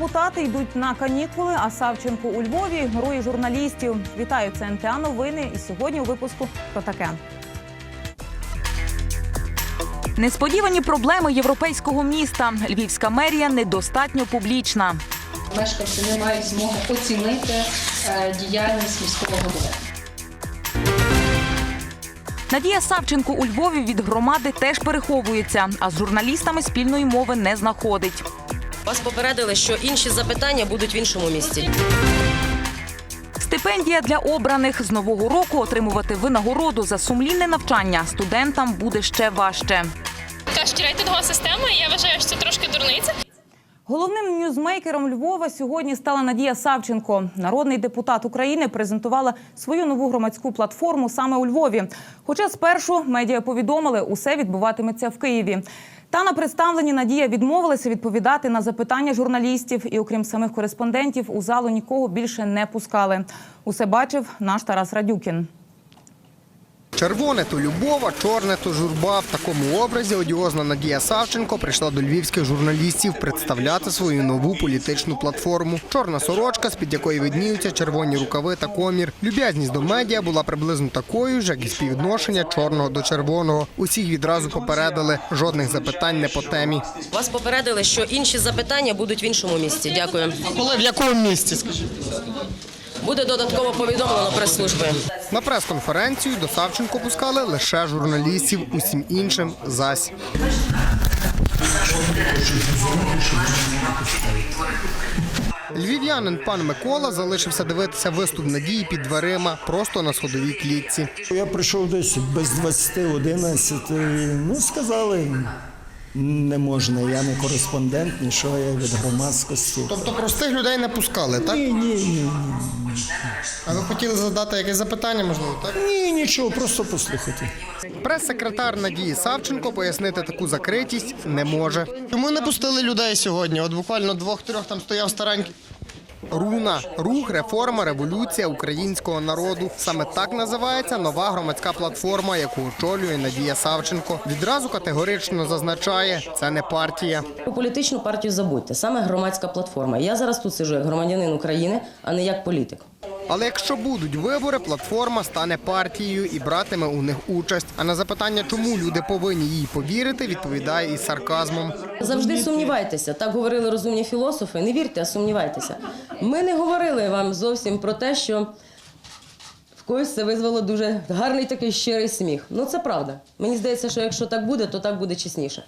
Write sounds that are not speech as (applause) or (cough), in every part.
Депутати йдуть на канікули, а Савченко у Львові герої журналістів. Вітаю, це НТА Новини. І сьогодні у випуску про таке. Несподівані проблеми європейського міста. Львівська мерія недостатньо публічна. Мешканці не мають змоги оцінити е, діяльність міського голови. Надія Савченко у Львові від громади теж переховується, а з журналістами спільної мови не знаходить. Вас попередили, що інші запитання будуть в іншому місці. Стипендія для обраних з нового року отримувати винагороду за сумлінне навчання студентам буде ще важче. Кажуть, рейтингова система, і я вважаю, що це трошки дурниця. Головним ньюзмейкером Львова сьогодні стала Надія Савченко. Народний депутат України презентувала свою нову громадську платформу саме у Львові. Хоча спершу медіа повідомили, усе відбуватиметься в Києві. Та на представленні Надія відмовилася відповідати на запитання журналістів. І окрім самих кореспондентів, у залу нікого більше не пускали. Усе бачив наш Тарас Радюкін. Червоне то Любова, чорне то журба. В такому образі одіозна Надія Савченко прийшла до львівських журналістів представляти свою нову політичну платформу. Чорна сорочка, з-під якої видніються червоні рукави та комір. Люб'язність до медіа була приблизно такою ж, як і співвідношення чорного до червоного. Усіх відразу попередили. Жодних запитань не по темі. Вас попередили, що інші запитання будуть в іншому місці. Дякую. Коли в якому місці? Скажіть? Буде додатково повідомлено прес-служби. На прес-конференцію до Савченко пускали лише журналістів, усім іншим зась. Львів'янин пан Микола залишився дивитися виступ надії під дверима просто на сходовій клітці. Я прийшов десь без 20, 11, ну сказали, не можна, я не кореспондент, нічого, я від громадськості. Тобто простих людей не пускали, так? Ні, ні, ні, А ви хотіли задати якесь запитання, можливо, так? ні, нічого, просто послухати. Прес-секретар Надії Савченко пояснити таку закритість не може. Чому не пустили людей сьогодні? От буквально двох-трьох там стояв старенький. Руна рух, реформа, революція українського народу. Саме так називається нова громадська платформа, яку очолює Надія Савченко. Відразу категорично зазначає, це не партія. Політичну партію забудьте. Саме громадська платформа. Я зараз тут сижу як громадянин України, а не як політик. Але якщо будуть вибори, платформа стане партією і братиме у них участь. А на запитання, чому люди повинні їй повірити, відповідає із сарказмом. Завжди сумнівайтеся. Так говорили розумні філософи. Не вірте, а сумнівайтеся. Ми не говорили вам зовсім про те, що когось це визвало дуже гарний такий щирий сміх. Ну це правда. Мені здається, що якщо так буде, то так буде чесніше.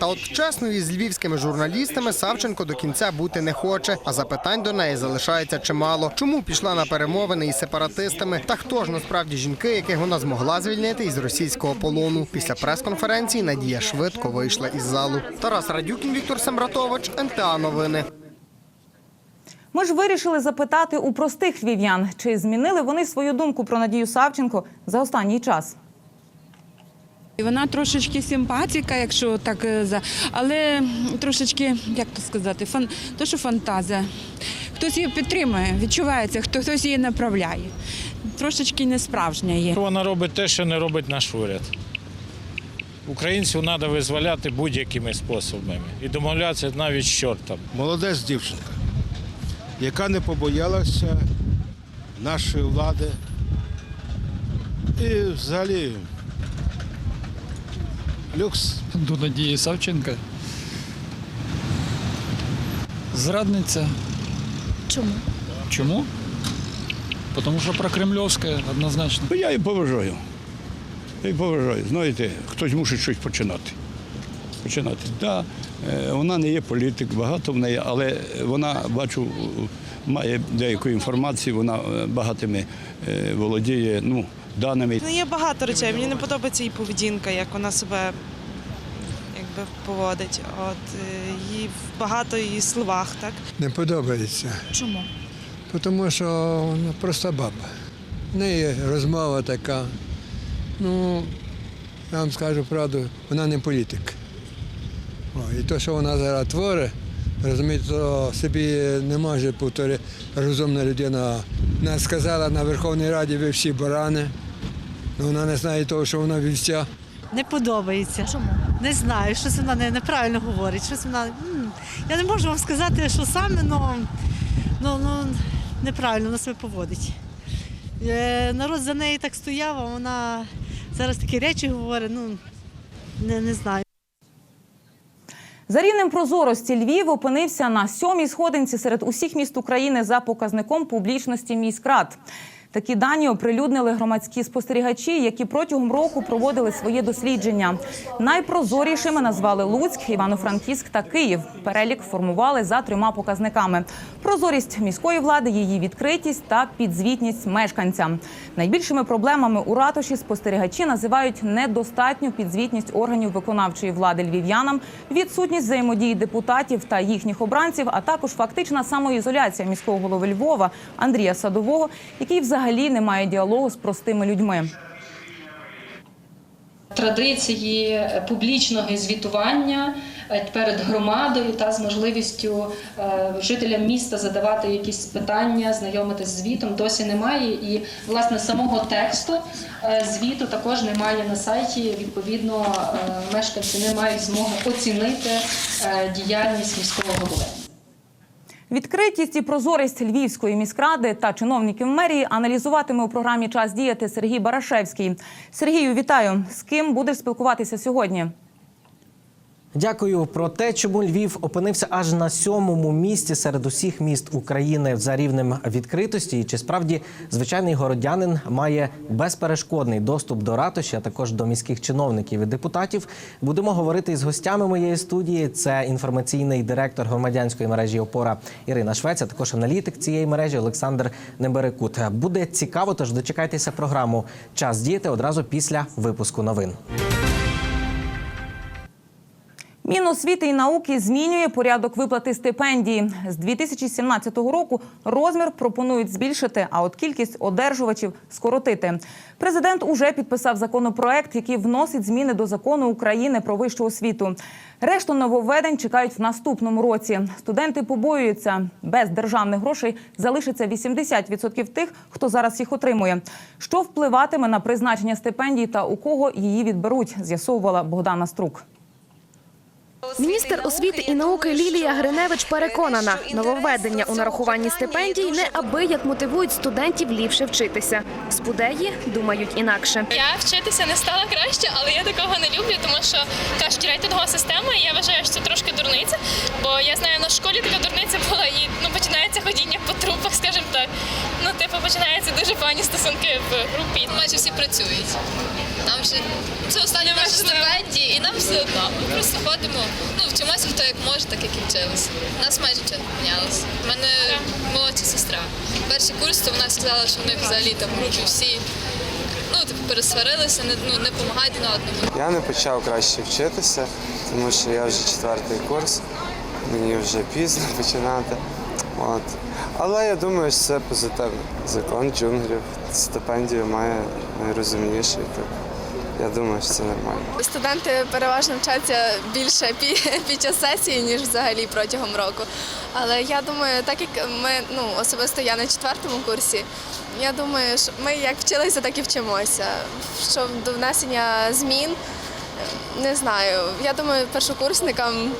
Та от чесною з львівськими журналістами Савченко до кінця бути не хоче, а запитань до неї залишається чимало. Чому пішла на перемовини із сепаратистами? Та хто ж насправді жінки, яких вона змогла звільнити із російського полону? Після прес-конференції Надія швидко вийшла із залу. Тарас Радюкін, Віктор Сембратович, НТА Новини. Ми ж вирішили запитати у простих львів'ян, чи змінили вони свою думку про Надію Савченко за останній час. Вона трошечки симпатіка, якщо так е, за але трошечки, як то сказати, фан то, що фантазія. Хтось її підтримує, відчувається, хто хтось її направляє. Трошечки не справжня є. Вона робить те, що не робить наш уряд. Українців треба визволяти будь-якими способами і домовлятися навіть з чортом. молодець дівчинка, яка не побоялася нашої влади. І взагалі люкс. до Надії Савченка. Зрадниця. Чому? Чому? Тому що прокремльовська однозначно. Ну, я її поважаю. Я її поважаю. Знаєте, хтось мусить щось починати. Починати. Да, е, вона не є політик, багато в неї, але вона, бачу, має деяку інформацію, вона е, багатими е, володіє ну, даними. Ну, є багато речей. Мені не подобається її поведінка, як вона себе якби поводить. От її багато її словах, так. Не подобається. Чому? Тому що вона просто баба. В неї розмова така. Ну, я вам скажу правду, вона не політик. О, і те, що вона зараз творить, розумієте, то собі не може повторити розумна людина. Вона сказала на Верховній Раді, ви всі барани. Ну, вона не знає того, що вона вівця. Не подобається. Чому? Не знаю, щось вона не, неправильно говорить. Щось вона. м, Я не можу вам сказати, що саме, але ну, ну, неправильно вона себе поводить. Е, народ за нею так стояв, а вона зараз такі речі говорить, ну не, не знаю. За рівнем прозорості Львів опинився на сьомій сходинці серед усіх міст України за показником публічності міськрад. Такі дані оприлюднили громадські спостерігачі, які протягом року проводили своє дослідження. Найпрозорішими назвали Луцьк, Івано-Франківськ та Київ. Перелік формували за трьома показниками: прозорість міської влади, її відкритість та підзвітність мешканцям. Найбільшими проблемами у ратуші спостерігачі називають недостатню підзвітність органів виконавчої влади львів'янам, відсутність взаємодії депутатів та їхніх обранців, а також фактична самоізоляція міського голови Львова Андрія Садового, який взагалі не має діалогу з простими людьми. Традиції публічного звітування е, перед громадою та з можливістю е, жителям міста задавати якісь питання, знайомитись з звітом досі немає. І власне самого тексту е, звіту також немає на сайті. Відповідно, мешканці не мають змоги оцінити діяльність міського голови. Відкритість і прозорість Львівської міськради та чиновників мерії аналізуватиме у програмі Час діяти Сергій Барашевський. Сергію, вітаю! З ким будеш спілкуватися сьогодні? Дякую про те, чому Львів опинився аж на сьомому місці серед усіх міст України за рівнем відкритості. І чи справді звичайний городянин має безперешкодний доступ до ратуші, а також до міських чиновників і депутатів. Будемо говорити із гостями моєї студії. Це інформаційний директор громадянської мережі Опора Ірина Швець, а також аналітик цієї мережі Олександр Неберекут. Буде цікаво, тож дочекайтеся програму Час діяти одразу після випуску новин. Міносвіти і науки змінює порядок виплати стипендії. З 2017 року розмір пропонують збільшити, а от кількість одержувачів скоротити. Президент уже підписав законопроект, який вносить зміни до закону України про вищу освіту. Решту нововведень чекають в наступному році. Студенти побоюються, без державних грошей залишиться 80% тих, хто зараз їх отримує. Що впливатиме на призначення стипендій та у кого її відберуть, з'ясовувала Богдана Струк. Міністр освіти і науки Лілія Гриневич переконана, нововведення у нарахуванні стипендій неабияк мотивують студентів ліпше вчитися. Спудеї думають інакше. Я вчитися не стала краще, але я такого не люблю, тому що кажуть, рейтингова система. і Я вважаю, що це трошки дурниця. Бо я знаю, на школі така дурниця була і ну починається ходіння по трупах, скажімо так. Ну, типу, починаються дуже погані стосунки в групі. Майже всі працюють. Нам ще це останні наші стипендії, і нам все одно. Ми просто ходимо. Ну, вчимося хто як може, так як і вчилися. У нас майже нічого не помінялося. У мене молодша сестра. Перший курс, то вона сказала, що в них взагалі там в групі всі ну, типу, пересварилися, не, ну, не допомагають один одному. Я не почав краще вчитися, тому що я вже четвертий курс, мені вже пізно починати. От. Але я думаю, що це позитивно. Закон джунглів, стипендію має найрозумніший. Так. Я думаю, що це нормально. Студенти переважно вчаться більше пі- (laughs) під час сесії, ніж взагалі протягом року. Але я думаю, так як ми, ну особисто я на четвертому курсі, я думаю, що ми як вчилися, так і вчимося. Що до внесення змін, не знаю. Я думаю, першокурсникам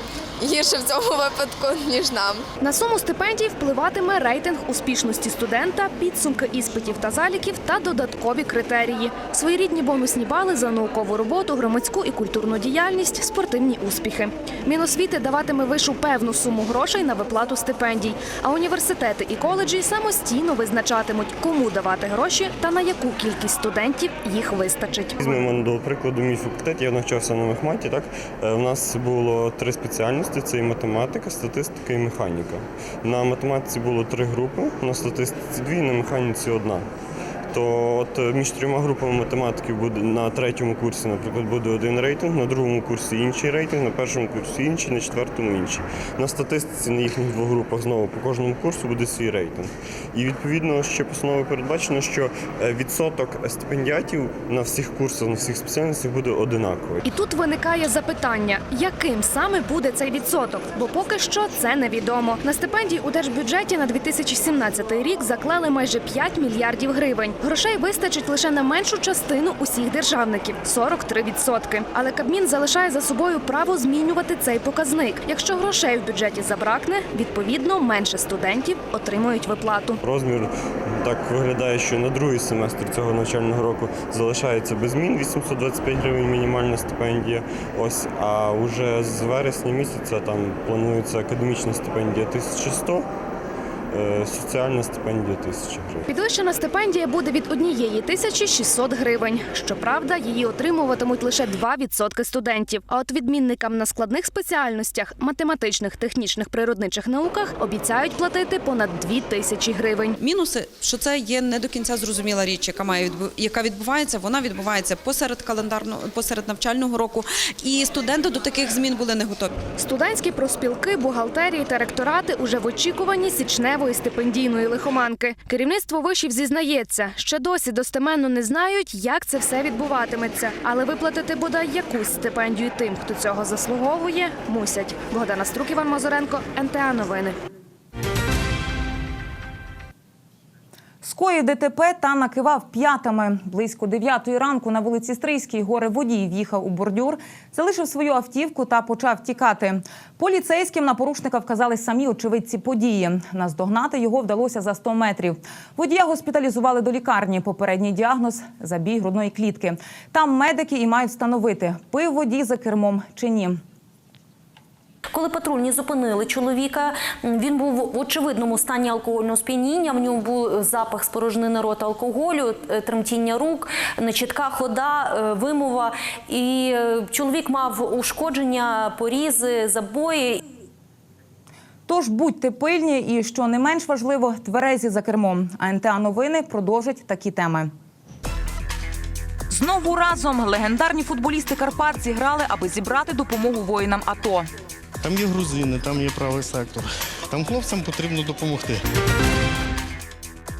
гірше в цьому випадку, ніж нам. На суму стипендій впливатиме рейтинг успішності студента, підсумки іспитів та заліків та додаткові критерії. Своєрідні бонусні бали за наукову роботу, громадську і культурну діяльність, спортивні успіхи. Міносвіти даватиме вишу певну суму грошей на виплату стипендій, а університети і коледжі самостійно визначатимуть, кому давати гроші та на яку кількість студентів їх вистачить. Візьмемо до прикладу мій факультет. Я навчався на мехматі. Так Е, у нас було три спеціальності: це і математика, статистика і механіка. На математиці було три групи, на статистиці дві, на механіці одна. То от е, між трьома групами математики буде на третьому курсі, наприклад, буде один рейтинг, на другому курсі інший рейтинг, на першому курсі інший, на четвертому інший. На статистиці на їхніх двох групах знову по кожному курсу буде свій рейтинг. І відповідно ще постановою передбачено, що е, відсоток стипендіатів на всіх курсах, на всіх спеціальностях буде одинаковий. І тут виникає запитання, яким саме буде цей відсоток, бо поки що це невідомо. На стипендії у держбюджеті на 2017 рік заклали майже 5 мільярдів гривень. Грошей вистачить лише на меншу частину усіх державників 43%. Але Кабмін залишає за собою право змінювати цей показник. Якщо грошей в бюджеті забракне, відповідно менше студентів отримують виплату. Розмір так виглядає, що на другий семестр цього навчального року залишається без змін 825 гривень мінімальна стипендія. Ось, а вже з вересня місяця там планується академічна стипендія 1100, е, соціальна стипендія 1000 гривень. Підвищена стипендія буде від однієї тисячі 600 гривень. Щоправда, її отримуватимуть лише 2% студентів. А от відмінникам на складних спеціальностях математичних, технічних, природничих науках обіцяють платити понад 2 тисячі гривень. Мінуси, що це є не до кінця зрозуміла річ, яка має відбу- яка відбувається. Вона відбувається посеред календарного посеред навчального року, і студенти до таких змін були не готові. Студентські профспілки, бухгалтерії та ректорати уже в очікуванні січневої стипендійної лихоманки. Керівництво вишів зізнається, ще досі достеменно не знають, як це все відбуватиметься, але виплатити бодай якусь стипендію тим, хто цього заслуговує, мусять. Богдана Струк, Іван Мазуренко, НТА Новини. Скоїв ДТП та накивав п'ятами. Близько 9 ранку на вулиці Стрийській горе водій в'їхав у бордюр, залишив свою автівку та почав тікати. Поліцейським на порушника вказали самі очевидці події. Наздогнати його вдалося за 100 метрів. Водія госпіталізували до лікарні. Попередній діагноз – забій грудної клітки. Там медики і мають встановити, пив водій за кермом чи ні. Коли патрульні зупинили чоловіка, він був в очевидному стані алкогольного сп'яніння. В ньому був запах спорожнини рота алкоголю, е, тремтіння рук, нечітка хода, е, вимова. І е, чоловік мав ушкодження, порізи, забої. Тож будьте пильні і, що не менш важливо, тверезі за кермом. А НТА новини продовжать такі теми. Знову разом легендарні футболісти Карпат зіграли, аби зібрати допомогу воїнам АТО. Там є грузини, там є правий сектор. Там хлопцям потрібно допомогти.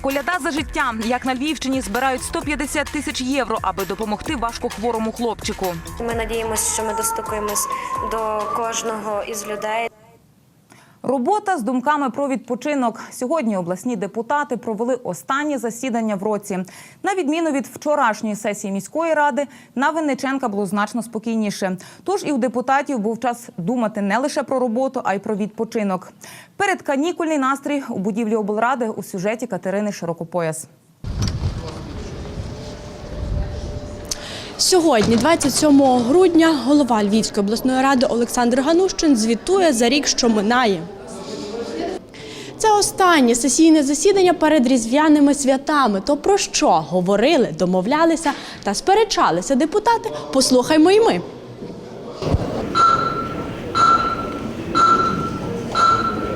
Коляда за життя. Як на Львівщині збирають 150 тисяч євро, аби допомогти важкохворому хлопчику. Ми надіємося, що ми достукаємось до кожного із людей. Робота з думками про відпочинок. Сьогодні обласні депутати провели останнє засідання в році. На відміну від вчорашньої сесії міської ради, на Винниченка було значно спокійніше. Тож і у депутатів був час думати не лише про роботу, а й про відпочинок. Перед канікульний настрій у будівлі облради у сюжеті Катерини Широкопояс. Сьогодні, 27 грудня, голова Львівської обласної ради Олександр Ганущин звітує за рік, що минає. Це останнє сесійне засідання перед різдвяними святами. То про що говорили, домовлялися та сперечалися депутати? Послухаймо й ми.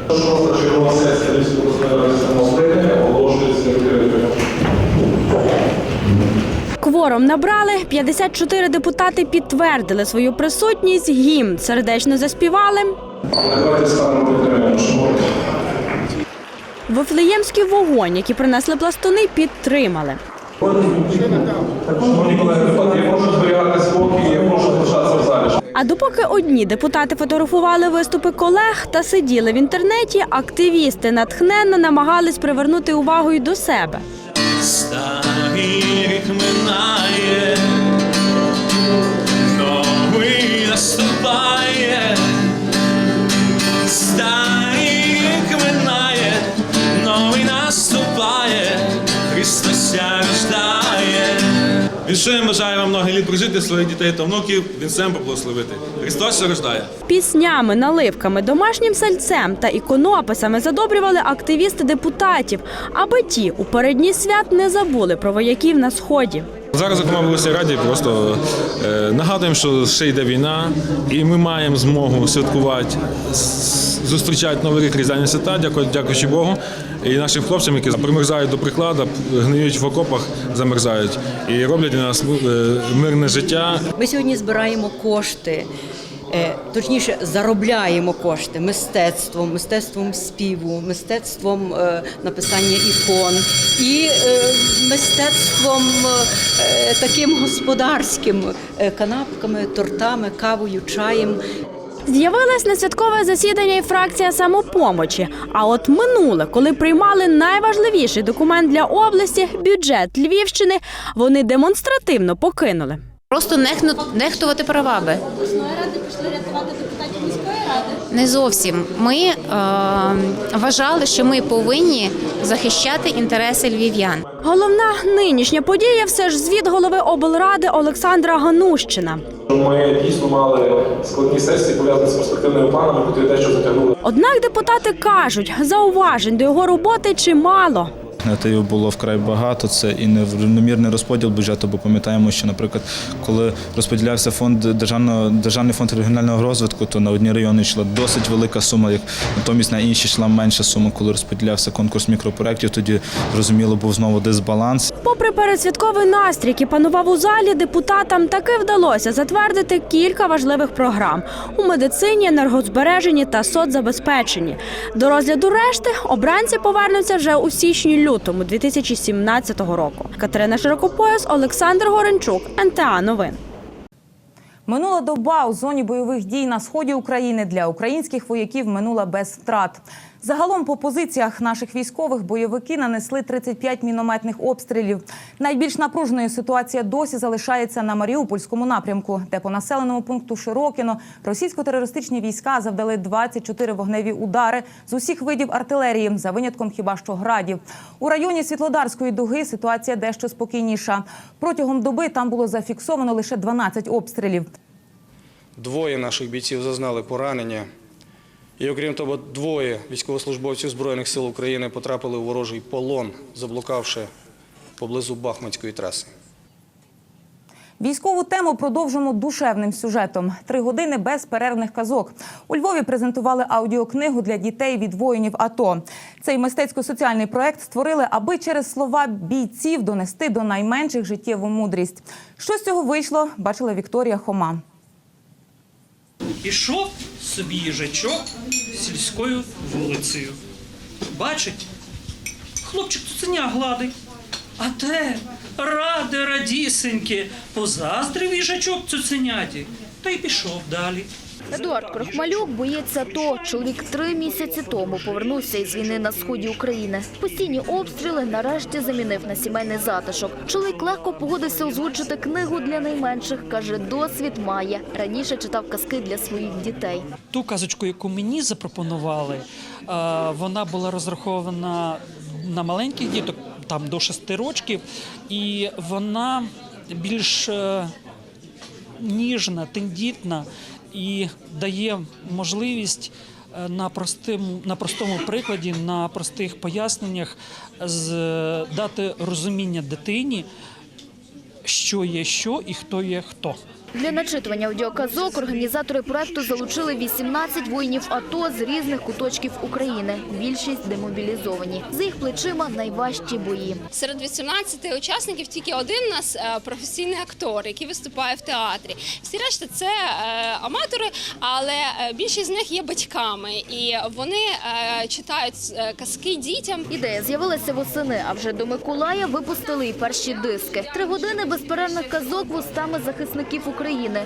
Шоста Кворум набрали, 54 депутати підтвердили свою присутність, гімн сердечно заспівали. Давайте станемо. Вифлеємський вогонь, який принесли пластуни, підтримали. А допоки одні депутати фотографували виступи колег та сиділи в інтернеті, активісти натхненно намагались привернути увагу й до себе. Старий рік минає, новий наступає, Від що я бажаю вам много літ прожити своїх дітей та внуків, він сам поблагословити. Христос рождає. Піснями, наливками, домашнім сальцем та іконописами задобрювали активісти депутатів, аби ті у передні свят не забули про вояків на сході. Зараз, зокрема, в Раді просто е, нагадуємо, що ще йде війна, і ми маємо змогу святкувати, зустрічати новий рік різдвяні свята, дякую, дякуючи Богу. І нашим хлопцям, які примерзають до прикладу, гниють в окопах, замерзають і роблять для нас е, мирне життя. Ми сьогодні збираємо кошти, е, точніше, заробляємо кошти мистецтвом, мистецтвом співу, мистецтвом е, написання ікон і мистецтвом таким господарським канапками, тортами, кавою, чаєм. З'явилась на святкове засідання і фракція самопомочі. А от минуле, коли приймали найважливіший документ для області бюджет Львівщини, вони демонстративно покинули. Просто нехтувати правами. Не зовсім. Ми е, вважали, що ми повинні захищати інтереси львів'ян. Головна нинішня подія все ж звіт голови облради Олександра Ганущина. Ми дійсно мали складні сесії пов'язані з перспективними планами, котрі дещо затягнули. Однак депутати кажуть, зауважень до його роботи чимало. Негативів було вкрай багато. Це і нерівномірний розподіл бюджету, бо пам'ятаємо, що, наприклад, коли розподілявся фонд державного державний фонд регіонального розвитку, то на одні райони йшла досить велика сума, як натомість на інші йшла менша сума. Коли розподілявся конкурс мікропроєктів, тоді зрозуміло був знову дисбаланс. Попри передсвятковий настрій, який панував у залі, депутатам таки вдалося затвердити кілька важливих програм у медицині, енергозбереженні та соцзабезпеченні. До розгляду решти обранці повернуться вже у січні-лютому 2017 року. Катерина Широкопояс, Олександр Горенчук, НТА Новин. Минула доба у зоні бойових дій на сході України для українських вояків минула без втрат. Загалом по позиціях наших військових бойовики нанесли 35 мінометних обстрілів. Найбільш напруженою ситуація досі залишається на Маріупольському напрямку, де по населеному пункту Широкіно російсько-терористичні війська завдали 24 вогневі удари з усіх видів артилерії, за винятком хіба що градів. У районі Світлодарської дуги ситуація дещо спокійніша. Протягом доби там було зафіксовано лише 12 обстрілів. Двоє наших бійців зазнали поранення. І окрім того, двоє військовослужбовців Збройних сил України потрапили у ворожий полон, заблукавши поблизу Бахмутської траси. Військову тему продовжимо душевним сюжетом. Три години без перервних казок. У Львові презентували аудіокнигу для дітей від воїнів АТО. Цей мистецько-соціальний проект створили, аби через слова бійців донести до найменших життєву мудрість. Що з цього вийшло, бачила Вікторія Хома. Ішов собі їжачок сільською вулицею. Бачить, хлопчик цуценя гладить. А те раде радісеньке, позаздрив їжачок цуценяті, та й пішов далі. Едуард Крохмалюк боїться АТО. Чоловік три місяці тому повернувся із війни на сході України. Постійні обстріли нарешті замінив на сімейний затишок. Чоловік легко погодився озвучити книгу для найменших. каже, досвід має. Раніше читав казки для своїх дітей. Ту казочку, яку мені запропонували, е, вона була розрахована на маленьких діток, там до шести років, і вона більш е, ніжна, тендітна і дає можливість е, на простому, на простому прикладі, на простих поясненнях дати розуміння дитині, що є що і хто є хто. Для начитування аудіоказок організатори проекту залучили 18 воїнів АТО з різних куточків України. Більшість демобілізовані. За їх плечима найважчі бої. Серед 18 учасників тільки один у нас е, професійний актор, який виступає в театрі. Всі решта це е, аматори, але е, більшість з них є батьками, і вони читають казки дітям. Ідея з'явилася восени, а вже до Миколая випустили і перші диски. Три години безперервних казок вустами захисників України.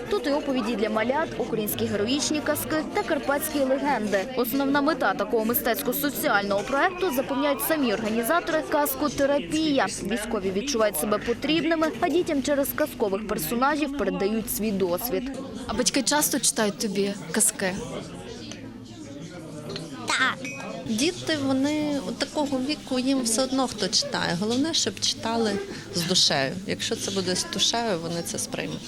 Тут і оповіді для малят, українські героїчні казки та карпатські легенди. Основна мета такого мистецько-соціального проекту запевняють самі організатори казкотерапія. Військові відчувають себе потрібними, а дітям через казкових персонажів передають свій досвід. А батьки часто читають тобі казки? Так. Діти, вони такого віку, їм все одно хто читає. Головне, щоб читали з душею. Якщо це буде з душею, вони це сприймуть.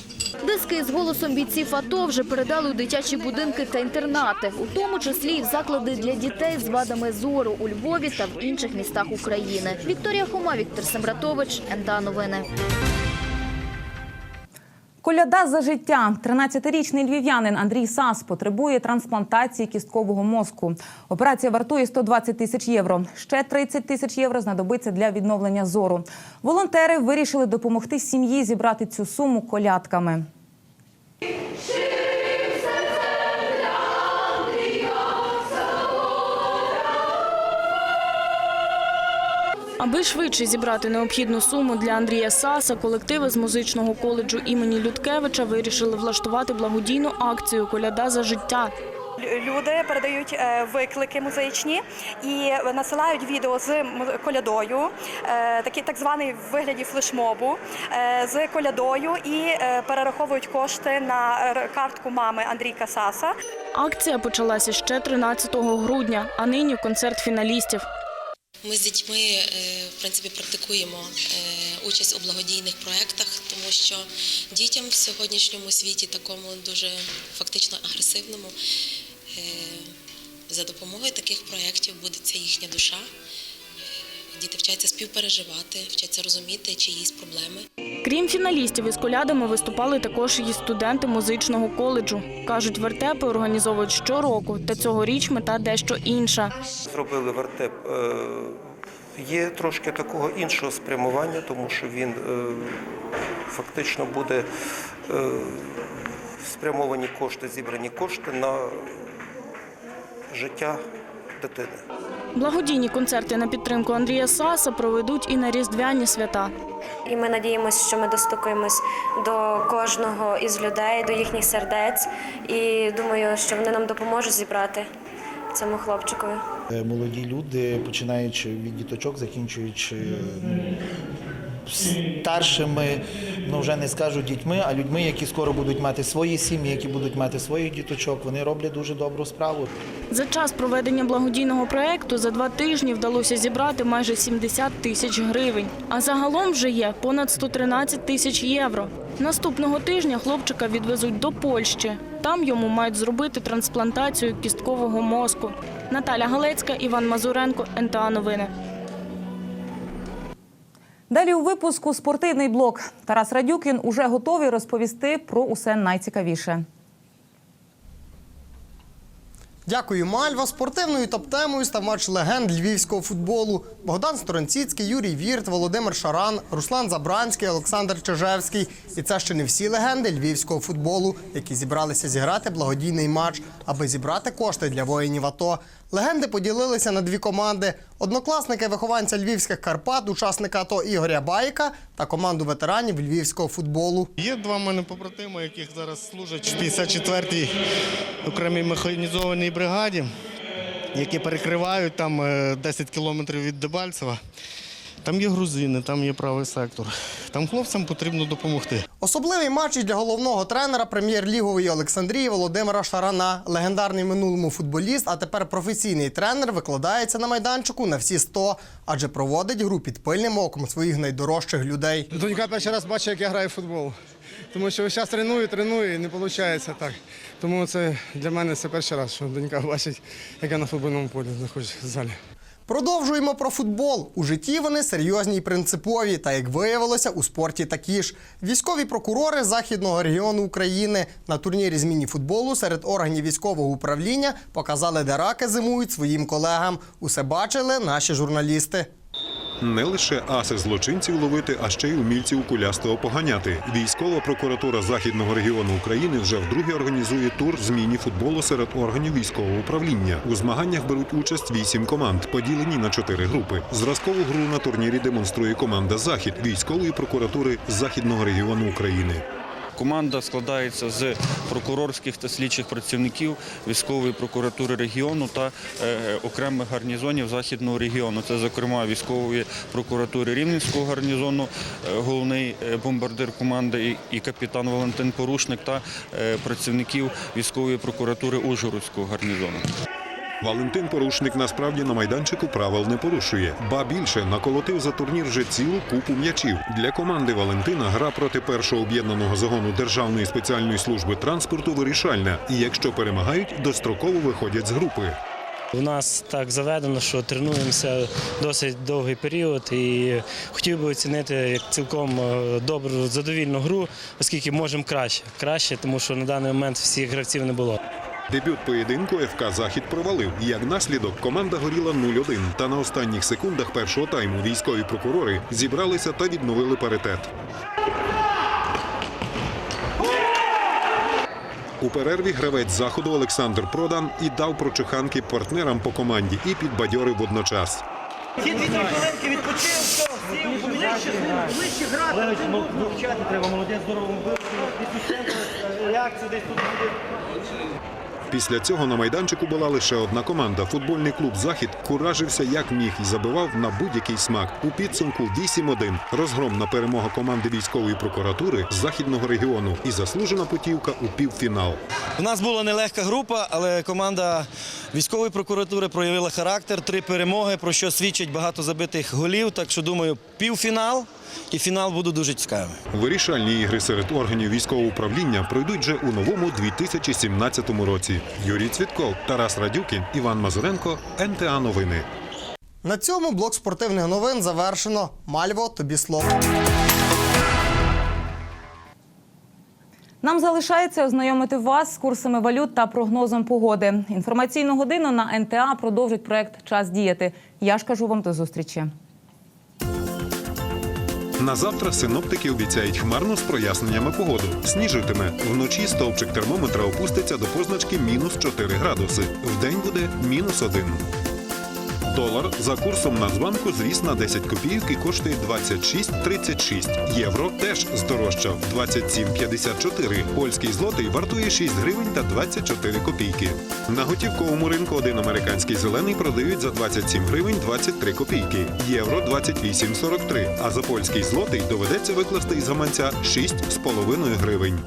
Диски з голосом бійців АТО вже передали у дитячі будинки та інтернати, у тому числі і в заклади для дітей з вадами зору у Львові та в інших містах України. Вікторія Хома, Віктор Сембратович, НТА Новини. Коляда за життя. 13-річний львів'янин Андрій Сас потребує трансплантації кісткового мозку. Операція вартує 120 тисяч євро. Ще 30 тисяч євро знадобиться для відновлення зору. Волонтери вирішили допомогти сім'ї зібрати цю суму колядками. Аби швидше зібрати необхідну суму для Андрія Саса, колективи з музичного коледжу імені Людкевича вирішили влаштувати благодійну акцію Коляда за життя. Люди передають е, виклики музичні і насилають відео з колядою, е, такий так званий в вигляді флешмобу е, з колядою і перераховують кошти на картку мами Андрійка Саса. Акція почалася ще 13 грудня, а нині концерт фіналістів. Ми з дітьми е, в принципі практикуємо е, участь у благодійних проєктах, тому що дітям в сьогоднішньому світі, такому дуже фактично агресивному, е, за допомогою таких проєктів будеться їхня душа. Діти вчаться співпереживати, вчаться розуміти чиїсь проблеми. Крім фіналістів із колядами виступали також і студенти музичного коледжу. Кажуть, вертепи організовують щороку, та цьогоріч мета дещо інша. Зробили вертеп. е, Є трошки такого іншого спрямування, тому що він е, фактично буде е, спрямовані кошти, зібрані кошти на життя дитини. Благодійні концерти на підтримку Андрія Саса проведуть і на різдвяні свята. І ми надіємося, що ми достукаємось до кожного із людей, до їхніх сердець. І думаю, що вони нам допоможуть зібрати цьому хлопчикові. Е, Молоді люди, починаючи від діточок, закінчуючи старшими, ну вже не скажу дітьми, а людьми, які скоро будуть мати свої сім'ї, які будуть мати своїх діточок. Вони роблять дуже добру справу. За час проведення благодійного проекту за два тижні вдалося зібрати майже 70 тисяч гривень. А загалом вже є понад 113 тисяч євро. Наступного тижня хлопчика відвезуть до Польщі. Там йому мають зробити трансплантацію кісткового мозку. Наталя Галецька, Іван Мазуренко, НТА Новини. Далі у випуску спортивний блок. Тарас Радюкін уже готовий розповісти про усе найцікавіше. Дякую, Мальва. Спортивною топ-темою став матч легенд львівського футболу. Богдан Сторонціцький, Юрій Вірт, Володимир Шаран, Руслан Забранський, Олександр Чижевський. І це ще не всі легенди львівського футболу, які зібралися зіграти благодійний матч, аби зібрати кошти для воїнів АТО. Легенди поділилися на дві команди: однокласники вихованця львівських Карпат, учасника АТО Ігоря Байка та команду ветеранів львівського футболу. Є два мене побратими, яких зараз служать в 54-й окремій механізованій бригаді, які перекривають там е, 10 кілометрів від Дебальцева. Там є грузини, там є правий сектор. Там хлопцям потрібно допомогти. Особливий матч і для головного тренера прем'єр-лігової Олександрії Володимира Шарана. Легендарний минулому футболіст, а тепер професійний тренер викладається на майданчику на всі 100, адже проводить гру під пильним оком своїх найдорожчих людей. Донька перший раз бачить, як я граю в футбол. Тому що зараз треную, треную і не виходить так. Тому це для мене це перший раз, що донька бачить, як я на футбольному полі знаходжусь в залі. Продовжуємо про футбол. У житті вони серйозні й принципові, та як виявилося, у спорті такі ж. Військові прокурори західного регіону України на турнірі з міні-футболу серед органів військового управління показали, де раки зимують своїм колегам. Усе бачили наші журналісти. Не лише асер злочинців ловити, а ще й умільців кулястого поганяти. Військова прокуратура західного регіону України вже вдруге організує тур з міні-футболу серед органів військового управління. У змаганнях беруть участь вісім команд, поділені на чотири групи. Зразкову гру на турнірі демонструє команда Захід військової прокуратури західного регіону України. Команда складається з прокурорських та слідчих працівників військової прокуратури регіону та е, окремих гарнізонів західного регіону. Це, зокрема, військової прокуратури Рівненського гарнізону, е, головний е, бомбардир команди і, капітан Валентин Порушник та працівників військової прокуратури Ужгородського гарнізону. Валентин Порушник насправді на майданчику правил не порушує. Ба більше наколотив за турнір вже цілу купу м'ячів. Для команди Валентина гра проти першого об'єднаного загону Державної спеціальної служби транспорту вирішальна. І якщо перемагають, достроково виходять з групи. У нас так заведено, що тренуємося досить довгий період, і хотів би оцінити як цілком е, добру задовільну гру, оскільки можемо краще. Краще, тому що на даний момент всіх гравців не було. Дебют поєдинку ФК Захід провалив. Як наслідок, команда горіла 0-1. Та на останніх секундах першого тайму військові прокурори зібралися та відновили паритет. У перерві гравець заходу Олександр Продан і дав прочуханки партнерам по команді і підбадьорив водночас. Ці дві-три хвилинки відпочив, все, ближче, ближче грати. Вивчати треба, молодець, здорово бив. Реакція десь тут буде. Після цього на майданчику була лише одна команда. Футбольний клуб Захід куражився як міг і забивав на будь-який смак. У підсумку 8-1. Розгромна перемога команди військової прокуратури з західного регіону і заслужена путівка у півфінал. У нас була нелегка група, але команда військової прокуратури проявила характер, три перемоги, про що свідчить багато забитих голів. Так що думаю, півфінал і фінал будуть дуже цікавими. Вирішальні ігри серед органів військового управління пройдуть вже у новому 2017 році. Юрій Цвітков, Тарас Радюкін, Іван Мазуренко, НТА Новини. На цьому блок спортивних новин завершено. Мальво, тобі слово. Нам залишається ознайомити вас з курсами валют та прогнозом погоди. Інформаційну годину на НТА продовжить проект Час діяти. Я ж кажу вам до зустрічі. На завтра синоптики обіцяють хмарну з проясненнями погоду. Сніжитиме. Вночі стовпчик термометра опуститься до позначки мінус 4 градуси. Вдень буде мінус 1. Долар за курсом Нацбанку зріс на 10 копійок і коштує 26,36. Євро теж здорожчав 27,54. Польський злотий вартує 6 гривень та 24 копійки. На готівковому ринку один американський зелений продають за 27 гривень 23 копійки. Євро 28,43. А за польський злотий доведеться викласти із гаманця 6,5 гривень.